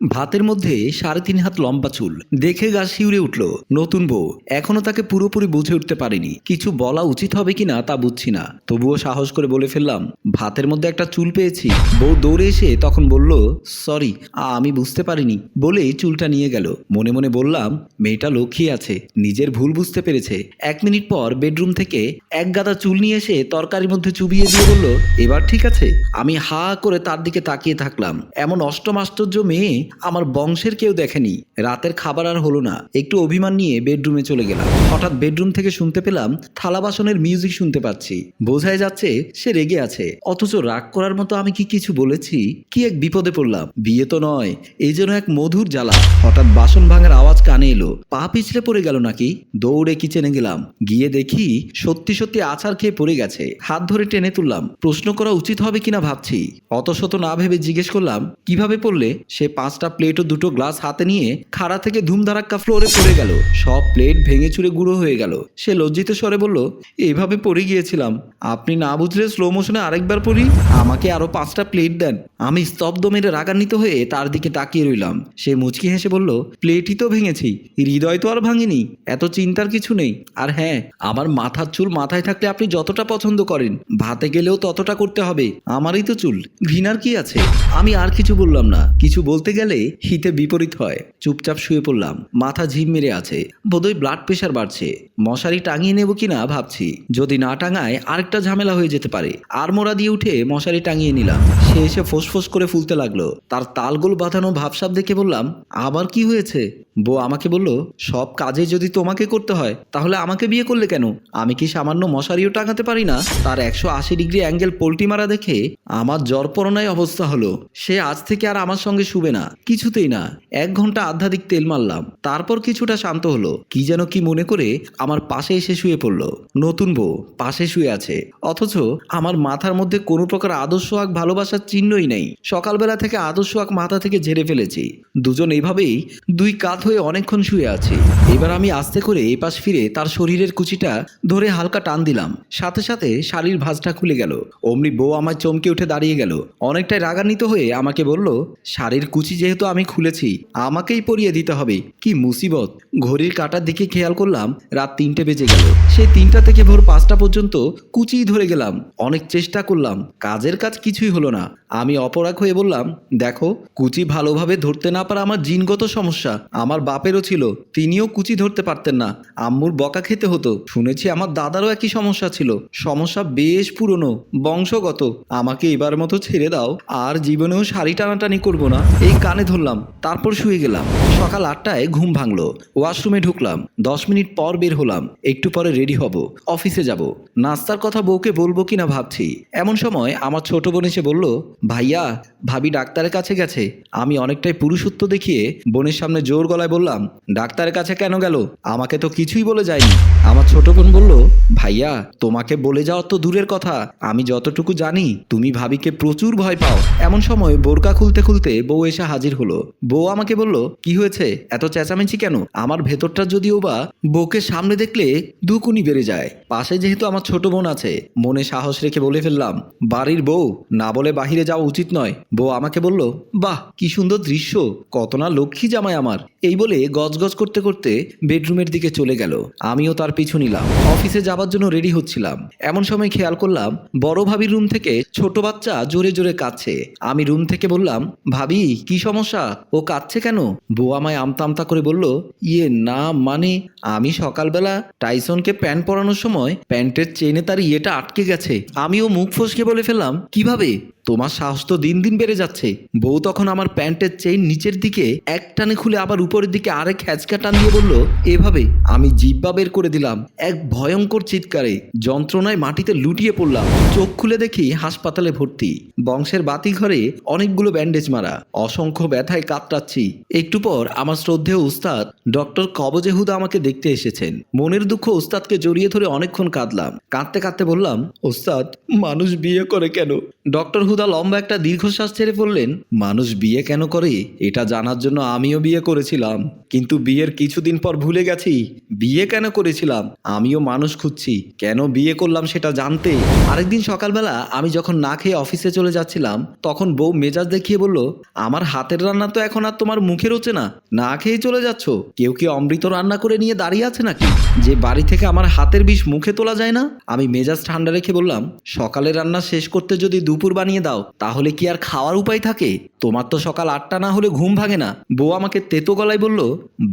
ভাতের মধ্যে সাড়ে তিন হাত লম্বা চুল। দেখে গা শিউরে উঠল, নতুন বউ, এখনও তাকে পুরোপুরি বুঝে উঠতে পারিনি। কিছু বলা উচিত হবে কিনা তা বুঝছি না তবুও সাহস করে বলে ফেললাম, ভাতের মধ্যে একটা চুল পেয়েছি বউ দৌড়ে এসে তখন বলল, সরি, আমি বুঝতে পারিনি বলে চুলটা নিয়ে গেল। মনে মনে বললাম, মেয়েটা লক্ষ্মী আছে, নিজের ভুল বুঝতে পেরেছে। এক মিনিট পর বেডরুম থেকে এক গাদা চুল নিয়ে এসে তরকারির মধ্যে চুবিয়ে দিয়ে বলল, এবার ঠিক আছে আমি হা করে তার দিকে তাকিয়ে থাকলাম। এমন অষ্টম আশ্চর্য মেয়ে আমার বংশের কেউ দেখেনি। রাতের খাবার আর হলো না। একটু অভিমান নিয়ে বেডরুমে চলে গেলাম। হঠাৎ বেডরুম থেকে শুনতে পেলাম থালা বাসনের মিউজিক শুনতে পাচ্ছি। বোঝাই যাচ্ছে সে রেগে আছে। অথচ রাগ করার মতো আমি কি কিছু বলেছি? কি এক বিপদে পড়লাম? বিয়ে তো নয় এই যেন এক মধুর জ্বালা। হঠাৎ বাসন ভাঙার আওয়াজ কানে এলো। পা পিছলে পড়ে গেল নাকি? দৌড়ে কিচেনে গেলাম। গিয়ে দেখি সত্যি সত্যি আছাড় খেয়ে পড়ে গেছে। হাত ধরে টেনে তুললাম। প্রশ্ন করা উচিত হবে কিনা ভাবছি। অত শত না ভেবে জিজ্ঞেস করলাম, কীভাবে পড়লে? সে পাঁচটা প্লেট ও দুটো গ্লাস হাতে নিয়ে খাড়া থেকে ধুমধারাক্কা ফ্লোরে পড়ে গেল। সব প্লেট ভেঙে চুরে গুঁড়ো হয়ে গেল। সে লজ্জিত স্বরে বলল, এইভাবে পড়ে গিয়েছিলাম। আপনি না বুঝলে স্লো মোশনে আরেকবার পড়ি। আমাকে আরও পাঁচটা প্লেট দেন। আমি স্তব্ধ মেরে রাগান্বিত হয়ে তার দিকে তাকিয়ে রইলাম। সে মুচকি হেসে বলল, প্লেটই তো ভেঙেছি, হৃদয় তো আর ভাঙিনি, এত চিন্তার কিছু নেই। আর হ্যাঁ আমার মাথার চুল মাথায় থাকলে আপনি যতটা পছন্দ করেন, ভাতে গেলেও ততটা করতে হবে, আমারই তো চুল। ঘৃণার কি আছে? আমি আর কিছু বললাম না, কিছু বলতে গেলে হিতে বিপরীত হয়। চুপচাপ শুয়ে পড়লাম, মাথা ঝিম মেরে আছে, বোধহয় ব্লাড প্রেশার বাড়ছে। মশারি টাঙিয়ে নেব কিনা ভাবছি, যদি না টাঙায় আরেকটা ঝামেলা হয়ে যেতে পারে। আর মোড়া দিয়ে উঠে মশারি টাঙিয়ে নিলাম। সে এসে ফোঁস করে ফুলতে লাগল। তার তালগোল বাঁধানো ভাবসাব দেখে বললাম, আবার কি হয়েছে? বউ আমাকে বলল, সব কাজে যদি তোমাকে করতে হয়, তাহলে আমাকে বিয়ে করলে কেন? আমি কি সামান্য মশারিও টাঙাতে পারি না? তার একশো আশি ডিগ্রি অ্যাঙ্গেল পোল্টি মারা দেখে আমার জ্বর পরনায় অবস্থা হলো। সে আজ থেকে আর আমার সঙ্গে শুবে না, কিছুতেই না। এক ঘণ্টা আধ্যাত্মিক তেল মারলাম। তারপর কিছুটা শান্ত হলো। কি যেন কি মনে করে আমার পাশে এসে শুয়ে পড়ল। নতুন বউ, পাশে শুয়ে আছে। অথচ আমার মাথার মধ্যে কোনো প্রকার আদর্শ আগ ভালোবাসার চিহ্নই নেই। সকালবেলা থেকে আদর্শ আগ মাথা থেকে ঝেড়ে ফেলেছি। দুজন এইভাবেই দুই কাত হয়ে অনেকক্ষণ শুয়ে আছি। এবার আমি আস্তে করে এপাশ ফিরে তার শরীরের কুচিটা ধরে হালকা টান দিলাম। সাথে সাথে শাড়ির ভাঁজটা খুলে গেল। অমনি বউ আমার চমকে উঠে দাঁড়িয়ে গেল। অনেকটাই রাগান্বিত হয়ে আমাকে বলল, শাড়ির কুচি যেহেতু আমি খুলেছি, আমাকেই পরিয়ে দিতে হবে। কি মুসিবত? ঘড়ির কাটার দিকে খেয়াল করলাম, রাত তিনটে বেজে গেল। সেই তিনটা থেকে ভোর পাঁচটা পর্যন্ত কুচিই ধরে গেলাম। অনেক চেষ্টা করলাম। কাজের কাজ কিছুই হলো না। আমি অপরাগ হয়ে বললাম, দেখো, কুচি ভালোভাবে ধরতে না পারা আমার জিনগত সমস্যা। আমার বাপেরও ছিল, তিনিও কুচি ধরতে পারতেন না। আম্মুর বকা খেতে হতো। শুনেছি আমার দাদারও একই সমস্যা ছিল। সমস্যা বেশ পুরনো, বংশগত। আমাকে এবার মতো ছেড়ে দাও, আর জীবনেও শাড়ি টানাটানি করব না। এই কানে ধরলাম, তারপর শুয়ে গেলাম। সকাল আটটায় ঘুম ভাঙলো। ওয়াশরুমে ঢুকলাম। দশ মিনিট পর বের হলাম। একটু পরে রেডি হব। অফিসে যাব। নাস্তার কথা বউকে বলব কিনা ভাবছি। এমন সময় আমার ছোট বোন এসে বলল ভাইয়া, ভাবি ডাক্তারের কাছে গেছে। আমি অনেকটাই পুরুষত্ব দেখিয়ে বোনের সামনে জোর গলায় বললাম, ডাক্তারের কাছে কেন গেল? আমাকে তো কিছুই বলে যায়নি। আমার ছোট বোন বলল, ভাইয়া, তোমাকে বলে যাওয়া তো দূরের কথা। আমি যতটুকু জানি, তুমি ভাবিকে প্রচুর ভয় পাও। এমন সময় বোরকা খুলতে খুলতে বউ এসে হাজির হলো। বউ আমাকে বলল, কি হয়েছে? এত চেঁচামেচি কেন? আমার ভেতরটা যদিও বা বউকে সামনে দেখলে দুকুনি বেড়ে যায়। পাশে যেহেতু আমার ছোট বোন আছে, মনে সাহস রেখে বলে ফেললাম, বাড়ির বউ, না বলে বাহিরে যাওয়া উচিত নয়। বউ আমাকে বলল, বাহ, কি সুন্দর দৃশ্য। কত না লক্ষ্মী জামাই আমার। এই বলে গজগজ করতে করতে বেডরুমের দিকে চলে গেল। আমিও তার পিছু নিলাম। অফিসে যাবার জন্য রেডি হচ্ছিলাম। এমন সময় খেয়াল করলাম, বড় ভাবির রুম থেকে ছোট বাচ্চা জোরে জোরে কাঁদছে। আমি রুম থেকে বললাম, ভাবি, কি সমস্যা? ও কাঁদছে কেন? বউ আমায় আমতা আমতা করে বলল ইয়ে না মানে আমি সকালবেলা টাইসনকে প্যান্ট পরানোর সময় প্যান্টের চেনে তার ইয়েটা আটকে গেছে। আমিও মুখ ফসকে বলে ফেললাম, কীভাবে? তোমার সাহস তো দিন দিন বেড়ে যাচ্ছে। বউ তখন আমার প্যান্টের চেইন নিচের দিকে এক টানে খুলে আবার উপরের দিকে আরেক হ্যাচকা টান দিয়ে বলল, এভাবে আমি জিব্বা বের করে দিলাম। এক ভয়ঙ্কর চিৎকারে যন্ত্রণায় মাটিতে লুটিয়ে পড়লাম। চোখ খুলে দেখি হাসপাতালে ভর্তি। বংশের বাতি ঘরে অনেকগুলো ব্যান্ডেজ মারা। অসংখ্য ব্যথায় কাতরাচ্ছি। একটু পর আমার শ্রদ্ধেয় উস্তাদ ডক্টর কবজে হুদা আমাকে দেখতে এসেছেন। মনের দুঃখ উস্তাদকে জড়িয়ে ধরে অনেকক্ষণ কাঁদলাম। কাঁদতে কাঁদতে বললাম ওস্তাদ মানুষ বিয়ে করে কেন? ডক্টর হুদা হুদা লম্বা একটা দীর্ঘশ্বাস ছেড়ে বললেন মানুষ বিয়ে কেন করে? এটা জানার জন্য আমিও বিয়ে করেছিলাম। কিন্তু বিয়ের কিছুদিন পর ভুলে গেছি। বিয়ে কেন করেছিলাম? আমিও মানুষ খুঁজছি। কেন বিয়ে করলাম সেটা জানতে। আরেকদিন সকালবেলা আমি যখন না খেয়ে অফিসে চলে যাচ্ছিলাম, তখন বউ মেজাজ দেখিয়ে বলল, আমার হাতের রান্না তো এখন আর তোমার মুখে রোচে না। না খেয়ে চলে যাচ্ছ? কেউ কি অমৃত রান্না করে নিয়ে দাঁড়িয়ে আছে নাকি? যে বাড়ি থেকে আমার হাতের বিষ মুখে তোলা যায় না? আমি মেজাজ ঠান্ডা রেখে বললাম সকালে রান্না শেষ করতে যদি দুপুর বানিয়ে দাও, তাহলে কি আর খাওয়ার উপায় থাকে? তোমার তো সকাল আটটা না হলে ঘুম ভাঙে না। বউ আমাকে তেতো গলায় বলল,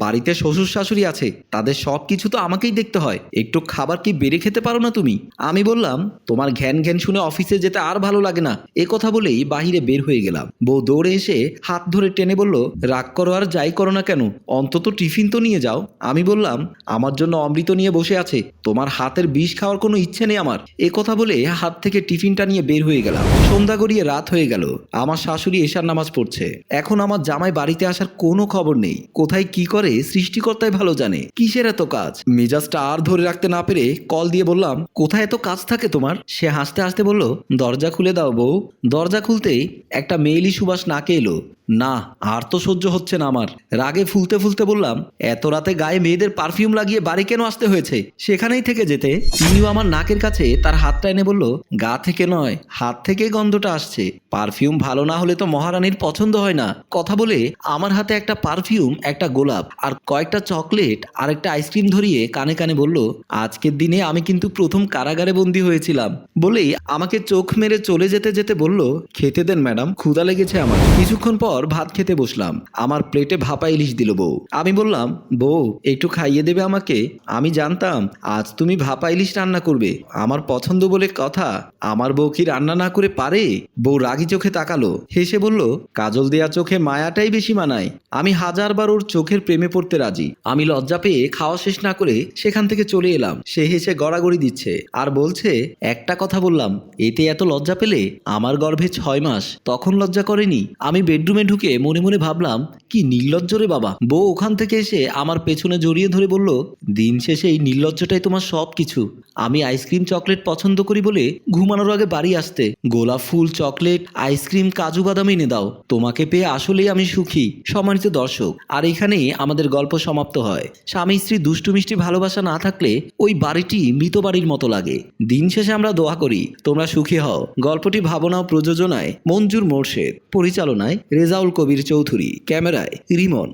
বাড়িতে শ্বশুর শাশুড়ি আছে, তাদের সব কিছু তো আমাকেই দেখতে হয়। একটু খাবার কি বেড়ে খেতে পারো না তুমি? আমি বললাম, তোমার ঘ্যান ঘ্যান শুনে অফিসে যেতে আর ভালো লাগে না। এ কথা বলেই বাহিরে বের হয়ে গেলাম। বউ দৌড়ে এসে হাত ধরে টেনে বলল, রাগ করো আর যাই করো না কেন? অন্তত টিফিন তো নিয়ে যাও। আমি বললাম, আমার জন্য অমৃত নিয়ে বসে আছে। তোমার হাতের বিষ খাওয়ার কোনো ইচ্ছে নেই আমার। এ কথা বলে হাত থেকে টিফিনটা নিয়ে বের হয়ে গেলাম। সন্ধ্যা গড়িয়ে রাত হয়ে গেল। আমার শাশুড়ি এশার নামাজ পড়ছে। এখন আমার জামাই বাড়িতে আসার কোনো খবর নেই। কোথায় কি করে, সৃষ্টিকর্তাই ভালো জানে। কিসের এত কাজ? মেজাজটা আর ধরে রাখতে না পেরে কল দিয়ে বললাম, কোথায় এত কাজ থাকে তোমার? সে হাসতে হাসতে বলল, দরজা খুলে দাও বউ। দরজা খুলতেই একটা মেয়েলি সুবাস নাকে এলো। না, আর তো সহ্য হচ্ছে না আমার। রাগে ফুলতে ফুলতে বললাম, এত রাতে গায়ে মেয়েদের পারফিউম লাগিয়ে বাড়ি কেন আসতে হয়েছে? সেখানেই থেকে যেতে। তিনিও আমার নাকের কাছে তার হাতটা এনে বলল, গা থেকে নয়, হাত থেকে গন্ধটা আসছে। পারফিউম ভালো না হলে তো মহারানীর পছন্দ হয় না। কথা বলে আমার হাতে একটা পারফিউম, একটা গোলাপ আর কয়েকটা চকলেট আর একটা আইসক্রিম ধরিয়ে কানে কানে বলল, আজকের দিনে আমি কিন্তু প্রথম কারাগারে বন্দি হয়েছিলাম। বলেই আমাকে চোখ মেরে চলে যেতে যেতে বলল, খেতে দেন ম্যাডাম ক্ষুদা লেগেছে আমার। কিছুক্ষণ পর ভাত খেতে বসলাম। আমার প্লেটে ভাপা ইলিশ দিল বউ। আমি বললাম, বউ, একটু খাইয়ে দেবে আমাকে? আমি জানতাম আজ তুমি ভাপা ইলিশ রান্না করবে। আমার পছন্দ বলে কথা, আমার বউ কি রান্না না করে পারে? বউ রাগি চোখে তাকালো। হেসে বলল, কাজল দেয়া চোখে মায়াটাই বেশি মানায়। আমি হাজারবার ওর চোখের প্রেমে পড়তে রাজি। আমি লজ্জা পেয়ে খাওয়া শেষ না করে সেখান থেকে চলে এলাম। সে হেসে গড়াগড়ি দিচ্ছে। আর বলছে, একটা কথা বললাম, এতে এত লজ্জা পেলে? আমার গর্ভে ছয় মাস, তখন লজ্জা করেনি? আমি বেডরুমে ঢুকে মনে মনে ভাবলাম, কি নির্লজ্জ রে বাবা। বউ ওখান থেকে এসে আমার পেছনে জড়িয়ে ধরে বলল, দিন শেষে এই নির্লজ্জটাই তোমার সব কিছু আমি আইসক্রিম চকলেট পছন্দ করি বলে ঘুমানোর আগে বাড়ি আসতে। গোলাপ ফুল, চকলেট, আইসক্রিম, কাজু বাদাম এনে দাও। তোমাকে পেয়ে আসলেই আমি সুখী। সম্মানিত দর্শক, আর এখানেই আমাদের গল্প সমাপ্ত হয়। স্বামী স্ত্রী দুষ্টু মিষ্টি ভালোবাসা না থাকলে ওই বাড়িটি মৃত বাড়ির মতো লাগে। দিন শেষে আমরা দোয়া করি, তোমরা সুখী হও। গল্পটি ভাবনা ও প্রযোজনায় মঞ্জুর মোর্শেদ, পরিচালনায় রেজাউল কবির চৌধুরী ক্যামেরায় রিমন।